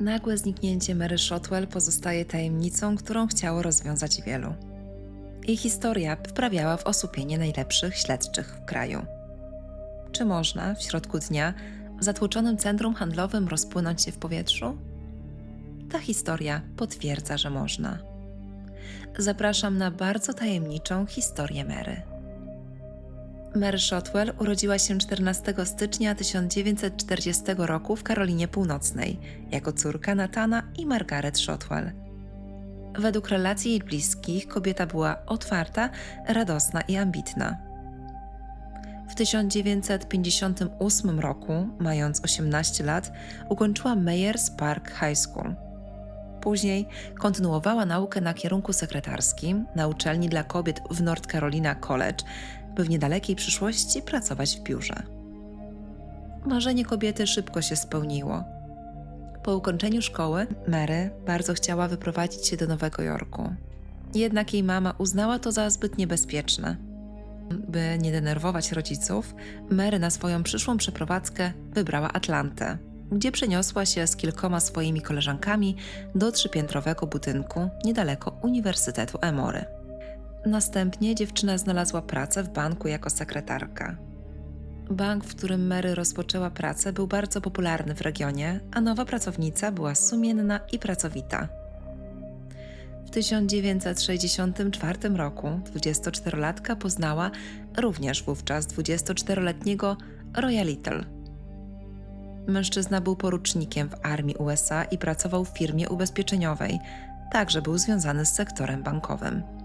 Nagłe zniknięcie Mary Shotwell pozostaje tajemnicą, którą chciało rozwiązać wielu. Jej historia wprawiała w osłupienie najlepszych śledczych w kraju. Czy można w środku dnia w zatłoczonym centrum handlowym rozpłynąć się w powietrzu? Ta historia potwierdza, że można. Zapraszam na bardzo tajemniczą historię Mary. Mary Shotwell urodziła się 14 stycznia 1940 roku w Karolinie Północnej jako córka Natana i Margaret Shotwell. Według relacji jej bliskich kobieta była otwarta, radosna i ambitna. W 1958 roku, mając 18 lat, ukończyła Meyers Park High School. Później kontynuowała naukę na kierunku sekretarskim na uczelni dla kobiet w North Carolina College, by w niedalekiej przyszłości pracować w biurze. Marzenie kobiety szybko się spełniło. Po ukończeniu szkoły, Mary bardzo chciała wyprowadzić się do Nowego Jorku. Jednak jej mama uznała to za zbyt niebezpieczne. By nie denerwować rodziców, Mary na swoją przyszłą przeprowadzkę wybrała Atlantę, gdzie przeniosła się z kilkoma swoimi koleżankami do trzypiętrowego budynku niedaleko Uniwersytetu Emory. Następnie dziewczyna znalazła pracę w banku jako sekretarka. Bank, w którym Mary rozpoczęła pracę, był bardzo popularny w regionie, a nowa pracownica była sumienna i pracowita. W 1964 roku 24-latka poznała również wówczas 24-letniego Roya Little. Mężczyzna był porucznikiem w armii USA i pracował w firmie ubezpieczeniowej, także był związany z sektorem bankowym.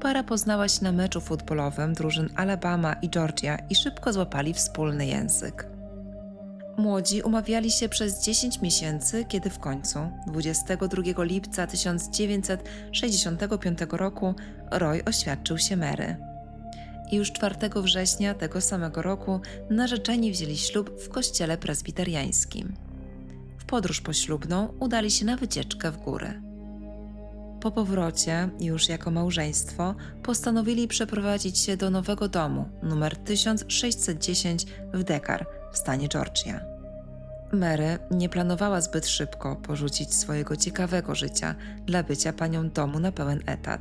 Para poznała się na meczu futbolowym drużyn Alabama i Georgia i szybko złapali wspólny język. Młodzi umawiali się przez 10 miesięcy, kiedy w końcu, 22 lipca 1965 roku, Roy oświadczył się Mary. I już 4 września tego samego roku narzeczeni wzięli ślub w kościele prezbiteriańskim. W podróż poślubną udali się na wycieczkę w góry. Po powrocie, już jako małżeństwo, postanowili przeprowadzić się do nowego domu numer 1610 w Dekar w stanie Georgia. Mary nie planowała zbyt szybko porzucić swojego ciekawego życia dla bycia panią domu na pełen etat.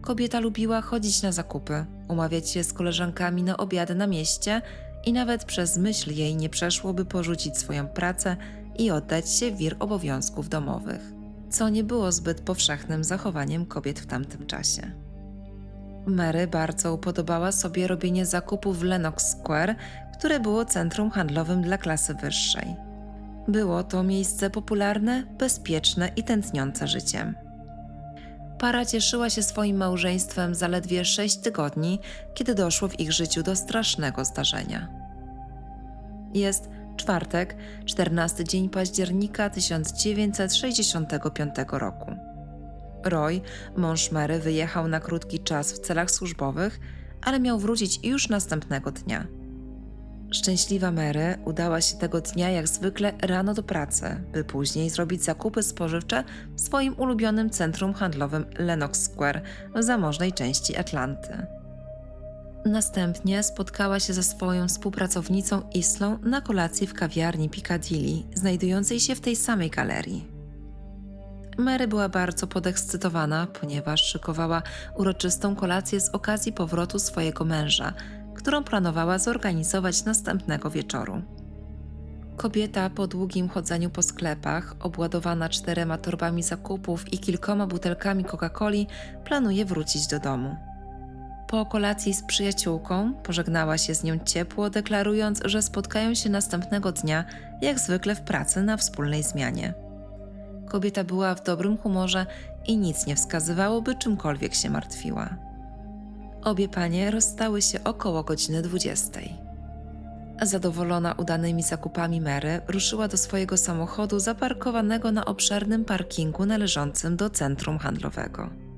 Kobieta lubiła chodzić na zakupy, umawiać się z koleżankami na obiady na mieście i nawet przez myśl jej nie przeszłoby porzucić swoją pracę i oddać się wir obowiązków domowych co nie było zbyt powszechnym zachowaniem kobiet w tamtym czasie. Mary bardzo upodobała sobie robienie zakupów w Lenox Square, które było centrum handlowym dla klasy wyższej. Było to miejsce popularne, bezpieczne i tętniące życiem. Para cieszyła się swoim małżeństwem zaledwie sześć tygodni, kiedy doszło w ich życiu do strasznego zdarzenia. Jest czwartek, 14 dzień października 1965 roku. Roy, mąż Mary, wyjechał na krótki czas w celach służbowych, ale miał wrócić już następnego dnia. Szczęśliwa Mary udała się tego dnia jak zwykle rano do pracy, by później zrobić zakupy spożywcze w swoim ulubionym centrum handlowym Lenox Square w zamożnej części Atlanty. Następnie spotkała się ze swoją współpracownicą Islą na kolacji w kawiarni Piccadilly, znajdującej się w tej samej galerii. Mary była bardzo podekscytowana, ponieważ szykowała uroczystą kolację z okazji powrotu swojego męża, którą planowała zorganizować następnego wieczoru. Kobieta po długim chodzeniu po sklepach, obładowana czterema torbami zakupów i kilkoma butelkami Coca-Coli, planuje wrócić do domu. Po kolacji z przyjaciółką pożegnała się z nią ciepło, deklarując, że spotkają się następnego dnia, jak zwykle w pracy na wspólnej zmianie. Kobieta była w dobrym humorze i nic nie wskazywało, by czymkolwiek się martwiła. Obie panie rozstały się około godziny 20. Zadowolona udanymi zakupami Mary ruszyła do swojego samochodu zaparkowanego na obszernym parkingu należącym do centrum handlowego.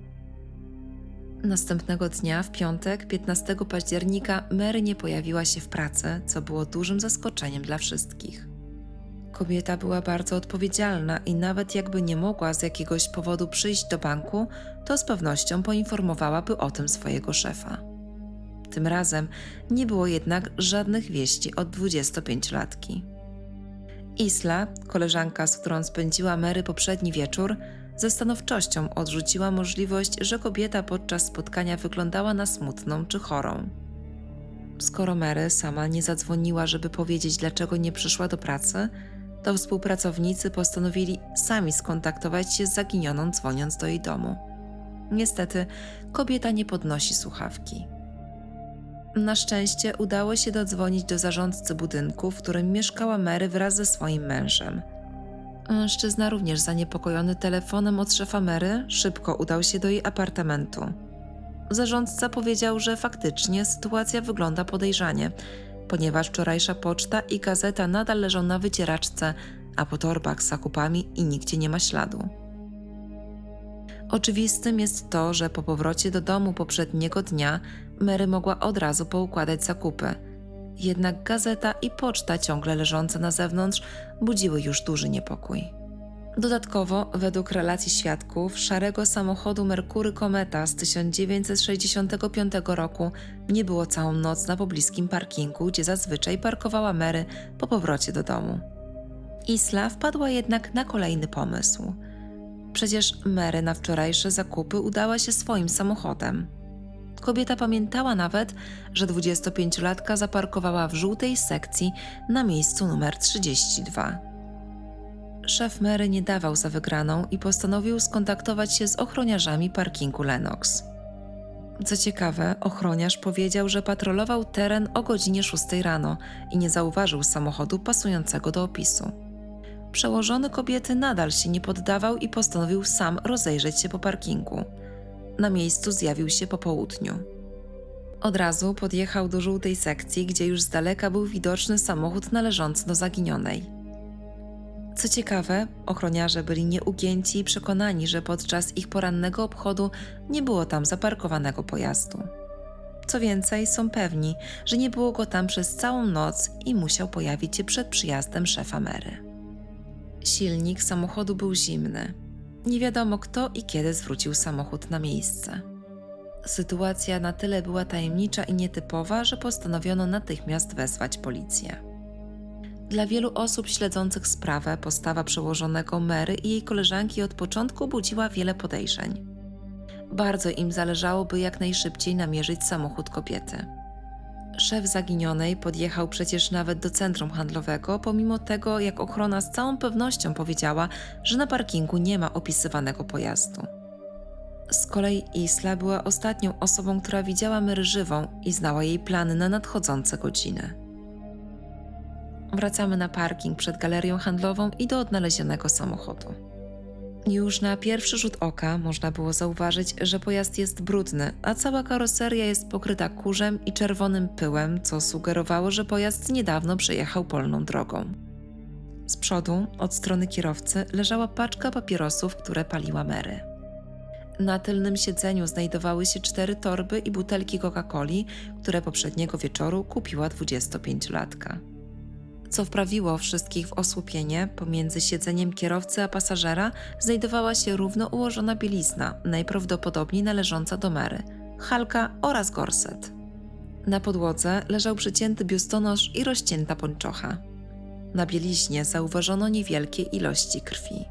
Następnego dnia, w piątek, 15 października, Mary nie pojawiła się w pracy, co było dużym zaskoczeniem dla wszystkich. Kobieta była bardzo odpowiedzialna i nawet jakby nie mogła z jakiegoś powodu przyjść do banku, to z pewnością poinformowałaby o tym swojego szefa. Tym razem nie było jednak żadnych wieści od 25-latki. Isla, koleżanka, z którą spędziła Mary poprzedni wieczór, ze stanowczością odrzuciła możliwość, że kobieta podczas spotkania wyglądała na smutną czy chorą. Skoro Mary sama nie zadzwoniła, żeby powiedzieć, dlaczego nie przyszła do pracy, to współpracownicy postanowili sami skontaktować się z zaginioną, dzwoniąc do jej domu. Niestety, kobieta nie podnosi słuchawki. Na szczęście udało się dodzwonić do zarządcy budynku, w którym mieszkała Mary wraz ze swoim mężem. Mężczyzna, również zaniepokojony telefonem od szefa Mary, szybko udał się do jej apartamentu. Zarządca powiedział, że faktycznie sytuacja wygląda podejrzanie, ponieważ wczorajsza poczta i gazeta nadal leżą na wycieraczce, a po torbach z zakupami i nigdzie nie ma śladu. Oczywistym jest to, że po powrocie do domu poprzedniego dnia Mary mogła od razu poukładać zakupy. Jednak gazeta i poczta ciągle leżące na zewnątrz budziły już duży niepokój. Dodatkowo, według relacji świadków, szarego samochodu Merkury Kometa z 1965 roku nie było całą noc na pobliskim parkingu, gdzie zazwyczaj parkowała Mary po powrocie do domu. Isla wpadła jednak na kolejny pomysł. Przecież Mary na wczorajsze zakupy udała się swoim samochodem. Kobieta pamiętała nawet, że 25-latka zaparkowała w żółtej sekcji na miejscu numer 32. Szef Mary nie dawał za wygraną i postanowił skontaktować się z ochroniarzami parkingu Lenox. Co ciekawe, ochroniarz powiedział, że patrolował teren o godzinie 6 rano i nie zauważył samochodu pasującego do opisu. Przełożony kobiety nadal się nie poddawał i postanowił sam rozejrzeć się po parkingu. Na miejscu zjawił się po południu. Od razu podjechał do żółtej sekcji, gdzie już z daleka był widoczny samochód należący do zaginionej. Co ciekawe, ochroniarze byli nieugięci i przekonani, że podczas ich porannego obchodu nie było tam zaparkowanego pojazdu. Co więcej, są pewni, że nie było go tam przez całą noc i musiał pojawić się przed przyjazdem szefa Mary. Silnik samochodu był zimny. Nie wiadomo kto i kiedy zwrócił samochód na miejsce. Sytuacja na tyle była tajemnicza i nietypowa, że postanowiono natychmiast wezwać policję. Dla wielu osób śledzących sprawę postawa przełożonego Mary i jej koleżanki od początku budziła wiele podejrzeń. Bardzo im zależało, by jak najszybciej namierzyć samochód kobiety. Szef zaginionej podjechał przecież nawet do centrum handlowego, pomimo tego, jak ochrona z całą pewnością powiedziała, że na parkingu nie ma opisywanego pojazdu. Z kolei Isla była ostatnią osobą, która widziała Mary żywą i znała jej plany na nadchodzące godziny. Wracamy na parking przed galerią handlową i do odnalezionego samochodu. Już na pierwszy rzut oka można było zauważyć, że pojazd jest brudny, a cała karoseria jest pokryta kurzem i czerwonym pyłem, co sugerowało, że pojazd niedawno przejechał polną drogą. Z przodu, od strony kierowcy, leżała paczka papierosów, które paliła Mary. Na tylnym siedzeniu znajdowały się cztery torby i butelki Coca-Coli, które poprzedniego wieczoru kupiła 25-latka co wprawiło wszystkich w osłupienie, pomiędzy siedzeniem kierowcy a pasażera znajdowała się równo ułożona bielizna, najprawdopodobniej należąca do Mary, halka oraz gorset. Na podłodze leżał przycięty biustonosz i rozcięta pończocha. Na bieliźnie zauważono niewielkie ilości krwi.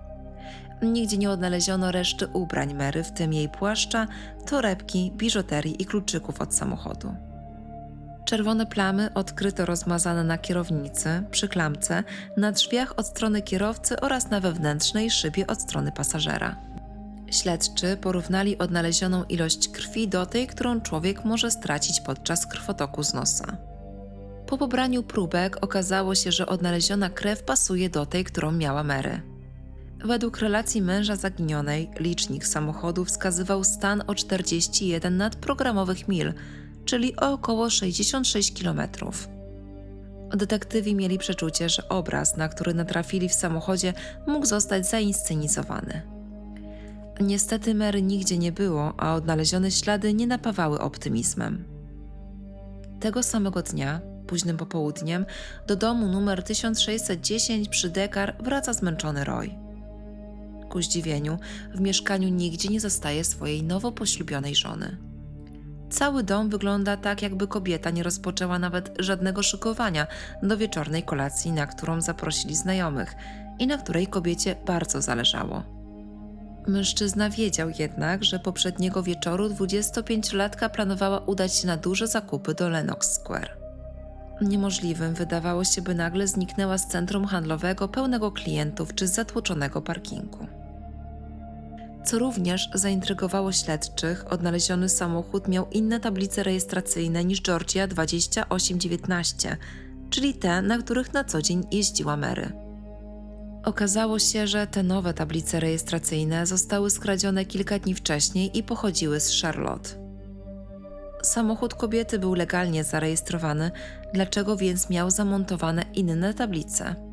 Nigdzie nie odnaleziono reszty ubrań Mary, w tym jej płaszcza, torebki, biżuterii i kluczyków od samochodu. Czerwone plamy odkryto rozmazane na kierownicy, przy klamce, na drzwiach od strony kierowcy oraz na wewnętrznej szybie od strony pasażera. Śledczy porównali odnalezioną ilość krwi do tej, którą człowiek może stracić podczas krwotoku z nosa. Po pobraniu próbek okazało się, że odnaleziona krew pasuje do tej, którą miała Mary. Według relacji męża zaginionej, licznik samochodu wskazywał stan o 41 nadprogramowych mil, czyli o około 66 km. Detektywi mieli przeczucie, że obraz, na który natrafili w samochodzie, mógł zostać zainscenizowany. Niestety Mary nigdzie nie było, a odnalezione ślady nie napawały optymizmem. Tego samego dnia, późnym popołudniem, do domu numer 1610 przy Dekar wraca zmęczony Roy. Ku zdziwieniu, w mieszkaniu nigdzie nie zostaje swojej nowo poślubionej żony. Cały dom wygląda tak, jakby kobieta nie rozpoczęła nawet żadnego szykowania do wieczornej kolacji, na którą zaprosili znajomych i na której kobiecie bardzo zależało. Mężczyzna wiedział jednak, że poprzedniego wieczoru 25-latka planowała udać się na duże zakupy do Lenox Square. Niemożliwym wydawało się, by nagle zniknęła z centrum handlowego pełnego klientów czy zatłoczonego parkingu. Co również zaintrygowało śledczych, odnaleziony samochód miał inne tablice rejestracyjne niż Georgia 2819, czyli te, na których na co dzień jeździła Mary. Okazało się, że te nowe tablice rejestracyjne zostały skradzione kilka dni wcześniej i pochodziły z Charlotte. Samochód kobiety był legalnie zarejestrowany, dlaczego więc miał zamontowane inne tablice?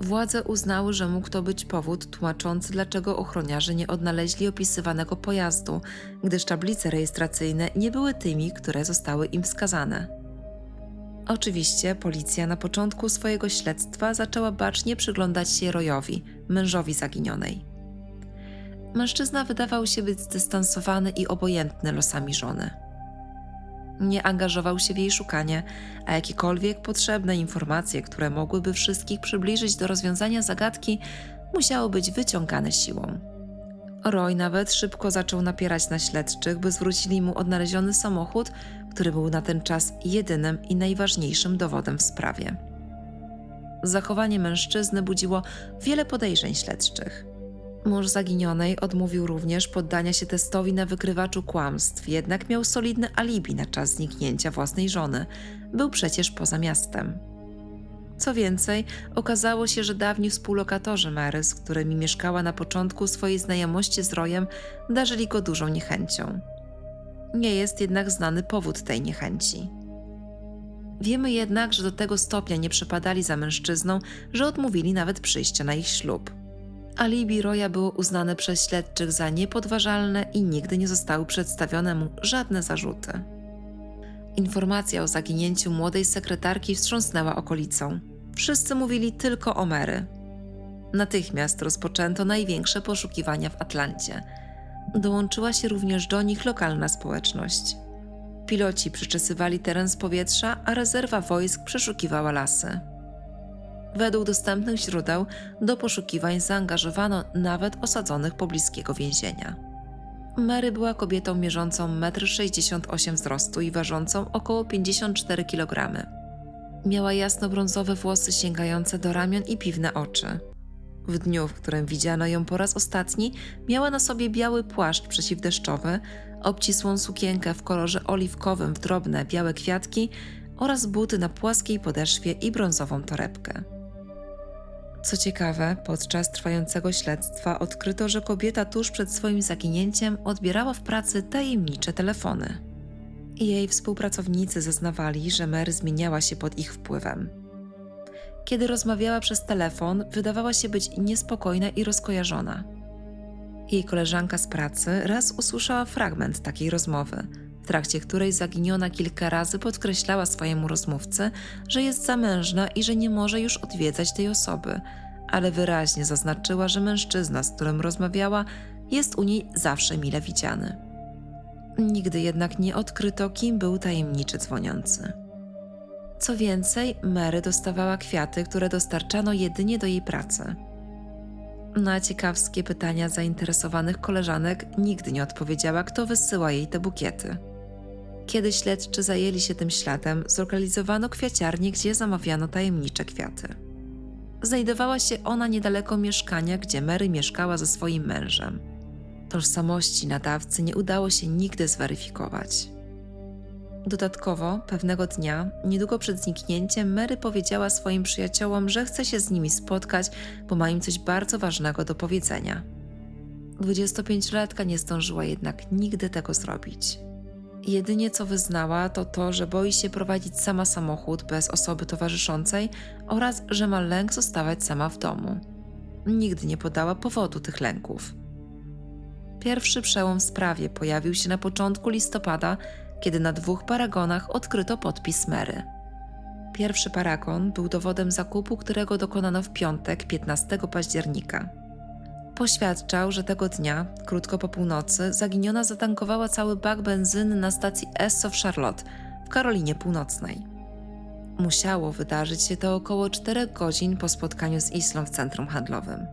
Władze uznały, że mógł to być powód tłumaczący, dlaczego ochroniarze nie odnaleźli opisywanego pojazdu, gdyż tablice rejestracyjne nie były tymi, które zostały im wskazane. Oczywiście policja na początku swojego śledztwa zaczęła bacznie przyglądać się Royowi, mężowi zaginionej. Mężczyzna wydawał się być zdystansowany i obojętny losami żony. Nie angażował się w jej szukanie, a jakiekolwiek potrzebne informacje, które mogłyby wszystkich przybliżyć do rozwiązania zagadki, musiały być wyciągane siłą. Roy nawet szybko zaczął napierać na śledczych, by zwrócili mu odnaleziony samochód, który był na ten czas jedynym i najważniejszym dowodem w sprawie. Zachowanie mężczyzny budziło wiele podejrzeń śledczych. Mąż zaginionej odmówił również poddania się testowi na wykrywaczu kłamstw, jednak miał solidne alibi na czas zniknięcia własnej żony. Był przecież poza miastem. Co więcej, okazało się, że dawni współlokatorzy Mary, z którymi mieszkała na początku swojej znajomości z Rojem, darzyli go dużą niechęcią. Nie jest jednak znany powód tej niechęci. Wiemy jednak, że do tego stopnia nie przepadali za mężczyzną, że odmówili nawet przyjścia na ich ślub. Alibi Roya było uznane przez śledczych za niepodważalne i nigdy nie zostały przedstawione mu żadne zarzuty. Informacja o zaginięciu młodej sekretarki wstrząsnęła okolicą. Wszyscy mówili tylko o Mary. Natychmiast rozpoczęto największe poszukiwania w Atlancie. Dołączyła się również do nich lokalna społeczność. Piloci przyczesywali teren z powietrza, a rezerwa wojsk przeszukiwała lasy. Według dostępnych źródeł do poszukiwań zaangażowano nawet osadzonych pobliskiego więzienia. Mary była kobietą mierzącą 1,68 m wzrostu i ważącą około 54 kg. Miała jasno-brązowe włosy sięgające do ramion i piwne oczy. W dniu, w którym widziano ją po raz ostatni, miała na sobie biały płaszcz przeciwdeszczowy, obcisłą sukienkę w kolorze oliwkowym w drobne białe kwiatki oraz buty na płaskiej podeszwie i brązową torebkę. Co ciekawe, podczas trwającego śledztwa odkryto, że kobieta tuż przed swoim zaginięciem odbierała w pracy tajemnicze telefony. Jej współpracownicy zeznawali, że Mary zmieniała się pod ich wpływem. Kiedy rozmawiała przez telefon, wydawała się być niespokojna i rozkojarzona. Jej koleżanka z pracy raz usłyszała fragment takiej rozmowy, trakcie której zaginiona kilka razy podkreślała swojemu rozmówcy, że jest zamężna i że nie może już odwiedzać tej osoby, ale wyraźnie zaznaczyła, że mężczyzna, z którym rozmawiała, jest u niej zawsze mile widziany. Nigdy jednak nie odkryto, kim był tajemniczy dzwoniący. Co więcej, Mary dostawała kwiaty, które dostarczano jedynie do jej pracy. Na ciekawskie pytania zainteresowanych koleżanek nigdy nie odpowiedziała, kto wysyła jej te bukiety. Kiedy śledczy zajęli się tym śladem, zlokalizowano kwiaciarnię, gdzie zamawiano tajemnicze kwiaty. Znajdowała się ona niedaleko mieszkania, gdzie Mary mieszkała ze swoim mężem. Tożsamości nadawcy nie udało się nigdy zweryfikować. Dodatkowo, pewnego dnia, niedługo przed zniknięciem, Mary powiedziała swoim przyjaciołom, że chce się z nimi spotkać, bo ma im coś bardzo ważnego do powiedzenia. 25-latka nie zdążyła jednak nigdy tego zrobić. Jedynie co wyznała, to to, że boi się prowadzić sama samochód bez osoby towarzyszącej oraz że ma lęk zostawać sama w domu. Nigdy nie podała powodu tych lęków. Pierwszy przełom w sprawie pojawił się na początku listopada, kiedy na dwóch paragonach odkryto podpis Mary. Pierwszy paragon był dowodem zakupu, którego dokonano w piątek 15 października. Poświadczał, że tego dnia, krótko po północy, zaginiona zatankowała cały bak benzyny na stacji Esso w Charlotte w Karolinie Północnej. Musiało wydarzyć się to około 4 godzin po spotkaniu z Islą w centrum handlowym.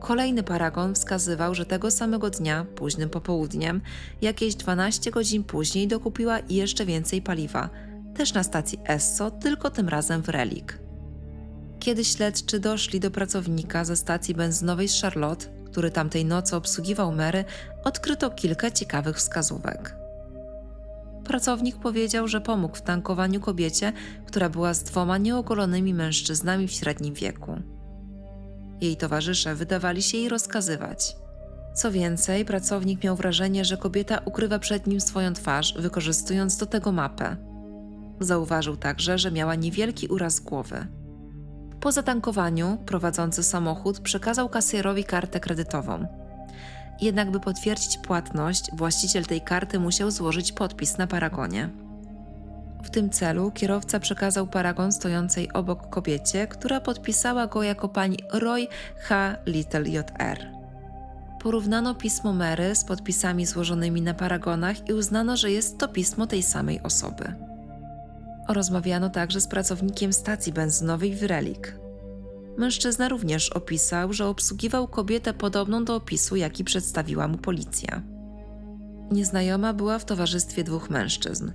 Kolejny paragon wskazywał, że tego samego dnia, późnym popołudniem, jakieś 12 godzin później dokupiła jeszcze więcej paliwa, też na stacji Esso, tylko tym razem w Relik. Kiedy śledczy doszli do pracownika ze stacji benzynowej Charlotte, który tamtej nocy obsługiwał Mary, odkryto kilka ciekawych wskazówek. Pracownik powiedział, że pomógł w tankowaniu kobiecie, która była z dwoma nieogolonymi mężczyznami w średnim wieku. Jej towarzysze wydawali się jej rozkazywać. Co więcej, pracownik miał wrażenie, że kobieta ukrywa przed nim swoją twarz, wykorzystując do tego mapę. Zauważył także, że miała niewielki uraz głowy. Po zatankowaniu prowadzący samochód przekazał kasjerowi kartę kredytową. Jednak, by potwierdzić płatność, właściciel tej karty musiał złożyć podpis na paragonie. W tym celu kierowca przekazał paragon stojącej obok kobiecie, która podpisała go jako pani Roy H. Little Jr. Porównano pismo Mary z podpisami złożonymi na paragonach i uznano, że jest to pismo tej samej osoby. Rozmawiano także z pracownikiem stacji benzynowej w Relik. Mężczyzna również opisał, że obsługiwał kobietę podobną do opisu, jaki przedstawiła mu policja. Nieznajoma była w towarzystwie dwóch mężczyzn.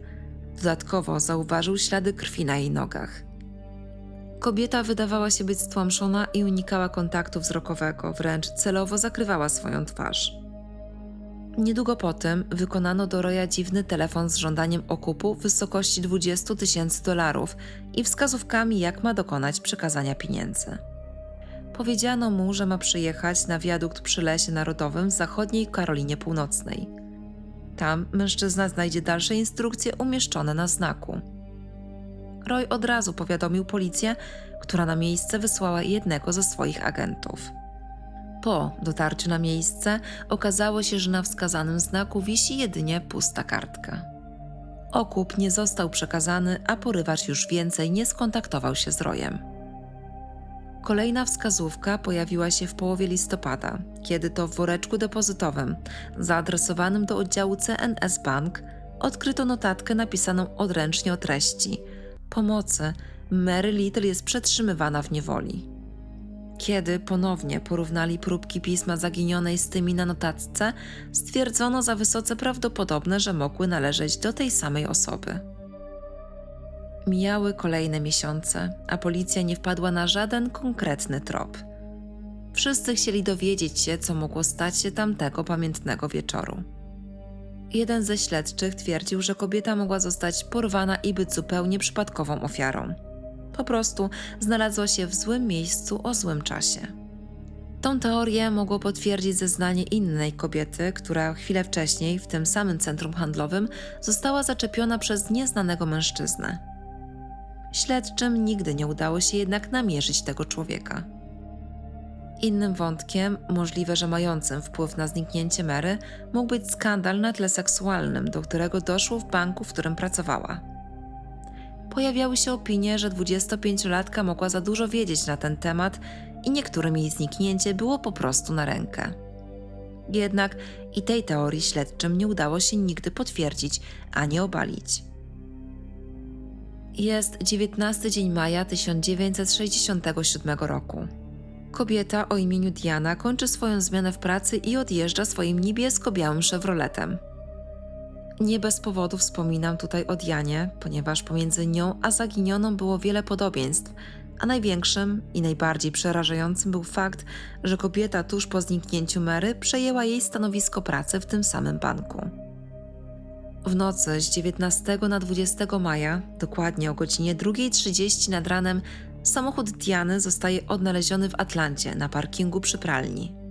Dodatkowo zauważył ślady krwi na jej nogach. Kobieta wydawała się być stłamszona i unikała kontaktu wzrokowego, wręcz celowo zakrywała swoją twarz. Niedługo potem wykonano do Roya dziwny telefon z żądaniem okupu w wysokości 20 tysięcy dolarów i wskazówkami, jak ma dokonać przekazania pieniędzy. Powiedziano mu, że ma przyjechać na wiadukt przy Lesie Narodowym w zachodniej Karolinie Północnej. Tam mężczyzna znajdzie dalsze instrukcje umieszczone na znaku. Roy od razu powiadomił policję, która na miejsce wysłała jednego ze swoich agentów. Po dotarciu na miejsce okazało się, że na wskazanym znaku wisi jedynie pusta kartka. Okup nie został przekazany, a porywacz już więcej nie skontaktował się z Rojem. Kolejna wskazówka pojawiła się w połowie listopada, kiedy to w woreczku depozytowym zaadresowanym do oddziału CNS Bank odkryto notatkę napisaną odręcznie o treści: Pomocy, Mary Little jest przetrzymywana w niewoli. Kiedy ponownie porównali próbki pisma zaginionej z tymi na notatce, stwierdzono za wysoce prawdopodobne, że mogły należeć do tej samej osoby. Mijały kolejne miesiące, a policja nie wpadła na żaden konkretny trop. Wszyscy chcieli dowiedzieć się, co mogło stać się tamtego pamiętnego wieczoru. Jeden ze śledczych twierdził, że kobieta mogła zostać porwana i być zupełnie przypadkową ofiarą. Po prostu znalazła się w złym miejscu o złym czasie. Tą teorię mogło potwierdzić zeznanie innej kobiety, która chwilę wcześniej w tym samym centrum handlowym została zaczepiona przez nieznanego mężczyznę. Śledczym nigdy nie udało się jednak namierzyć tego człowieka. Innym wątkiem, możliwe, że mającym wpływ na zniknięcie Mary, mógł być skandal na tle seksualnym, do którego doszło w banku, w którym pracowała. Pojawiały się opinie, że 25-latka mogła za dużo wiedzieć na ten temat i niektórym jej zniknięcie było po prostu na rękę. Jednak i tej teorii śledczym nie udało się nigdy potwierdzić ani obalić. Jest 19 dzień maja 1967 roku. Kobieta o imieniu Diana kończy swoją zmianę w pracy i odjeżdża swoim niebiesko-białym Chevroletem. Nie bez powodu wspominam tutaj o Dianie, ponieważ pomiędzy nią a zaginioną było wiele podobieństw, a największym i najbardziej przerażającym był fakt, że kobieta tuż po zniknięciu Mary przejęła jej stanowisko pracy w tym samym banku. W nocy z 19 na 20 maja, dokładnie o godzinie 2.30 nad ranem, samochód Diany zostaje odnaleziony w Atlancie na parkingu przy pralni.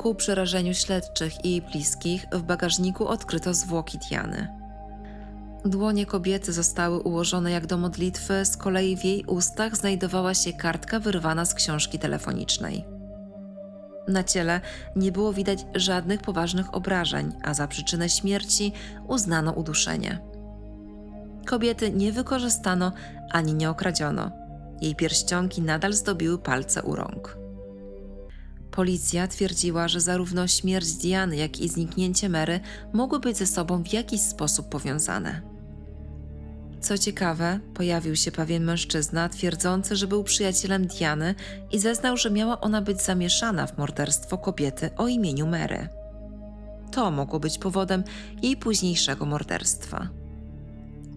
Ku przerażeniu śledczych i jej bliskich w bagażniku odkryto zwłoki Diany. Dłonie kobiety zostały ułożone jak do modlitwy, z kolei w jej ustach znajdowała się kartka wyrwana z książki telefonicznej. Na ciele nie było widać żadnych poważnych obrażeń, a za przyczynę śmierci uznano uduszenie. Kobiety nie wykorzystano ani nie okradziono. Jej pierścionki nadal zdobiły palce u rąk. Policja twierdziła, że zarówno śmierć Diany, jak i zniknięcie Mary mogły być ze sobą w jakiś sposób powiązane. Co ciekawe, pojawił się pewien mężczyzna twierdzący, że był przyjacielem Diany i zeznał, że miała ona być zamieszana w morderstwo kobiety o imieniu Mary. To mogło być powodem jej późniejszego morderstwa.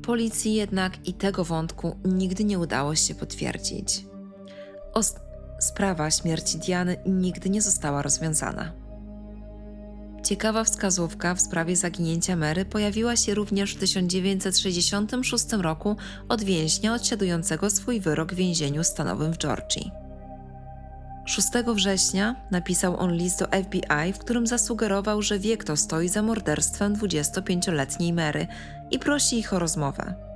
Policji jednak i tego wątku nigdy nie udało się potwierdzić. Os- sprawa śmierci Diany nigdy nie została rozwiązana. Ciekawa wskazówka w sprawie zaginięcia Mary pojawiła się również w 1966 roku od więźnia odsiadującego swój wyrok w więzieniu stanowym w Georgii. 6 września napisał on list do FBI, w którym zasugerował, że wie, kto stoi za morderstwem 25-letniej Mary i prosi ich o rozmowę.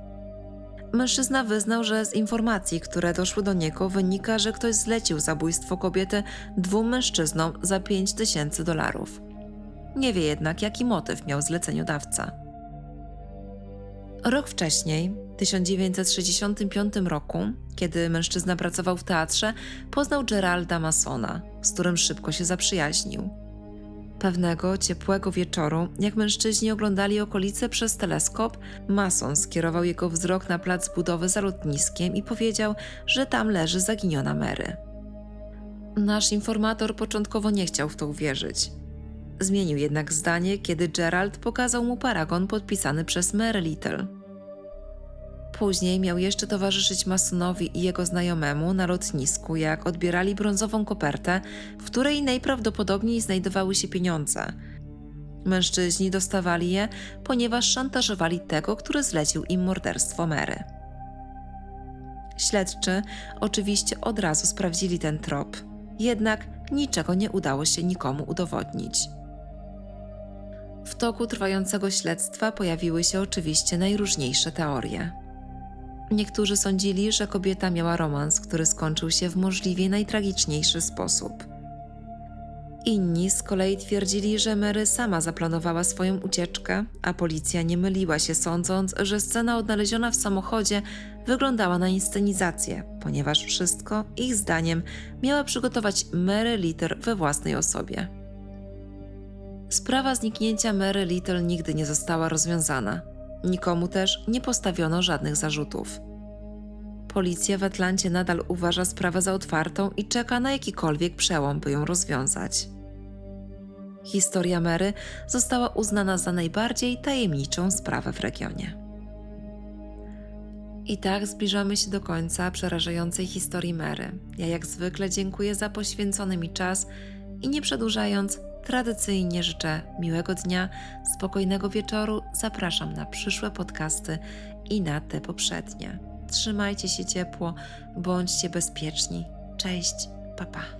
Mężczyzna wyznał, że z informacji, które doszły do niego, wynika, że ktoś zlecił zabójstwo kobiety dwóm mężczyznom za 5 tysięcy dolarów. Nie wie jednak, jaki motyw miał zleceniodawca. Rok wcześniej, w 1965 roku, kiedy mężczyzna pracował w teatrze, poznał Geralda Masona, z którym szybko się zaprzyjaźnił. Pewnego ciepłego wieczoru, jak mężczyźni oglądali okolice przez teleskop, Mason skierował jego wzrok na plac budowy za lotniskiem i powiedział, że tam leży zaginiona Mary. Nasz informator początkowo nie chciał w to uwierzyć. Zmienił jednak zdanie, kiedy Gerald pokazał mu paragon podpisany przez Mary Little. Później miał jeszcze towarzyszyć Masonowi i jego znajomemu na lotnisku, jak odbierali brązową kopertę, w której najprawdopodobniej znajdowały się pieniądze. Mężczyźni dostawali je, ponieważ szantażowali tego, który zlecił im morderstwo Mary. Śledczy oczywiście od razu sprawdzili ten trop, jednak niczego nie udało się nikomu udowodnić. W toku trwającego śledztwa pojawiły się oczywiście najróżniejsze teorie. Niektórzy sądzili, że kobieta miała romans, który skończył się w możliwie najtragiczniejszy sposób. Inni z kolei twierdzili, że Mary sama zaplanowała swoją ucieczkę, a policja nie myliła się sądząc, że scena odnaleziona w samochodzie wyglądała na inscenizację, ponieważ wszystko, ich zdaniem, miała przygotować Mary Litter we własnej osobie. Sprawa zniknięcia Mary Little nigdy nie została rozwiązana. Nikomu też nie postawiono żadnych zarzutów. Policja w Atlancie nadal uważa sprawę za otwartą i czeka na jakikolwiek przełom, by ją rozwiązać. Historia Mary została uznana za najbardziej tajemniczą sprawę w regionie. I tak zbliżamy się do końca przerażającej historii Mary. Ja jak zwykle dziękuję za poświęcony mi czas i nie przedłużając, tradycyjnie życzę miłego dnia, spokojnego wieczoru. Zapraszam na przyszłe podcasty i na te poprzednie. Trzymajcie się ciepło, bądźcie bezpieczni. Cześć, papa. Pa.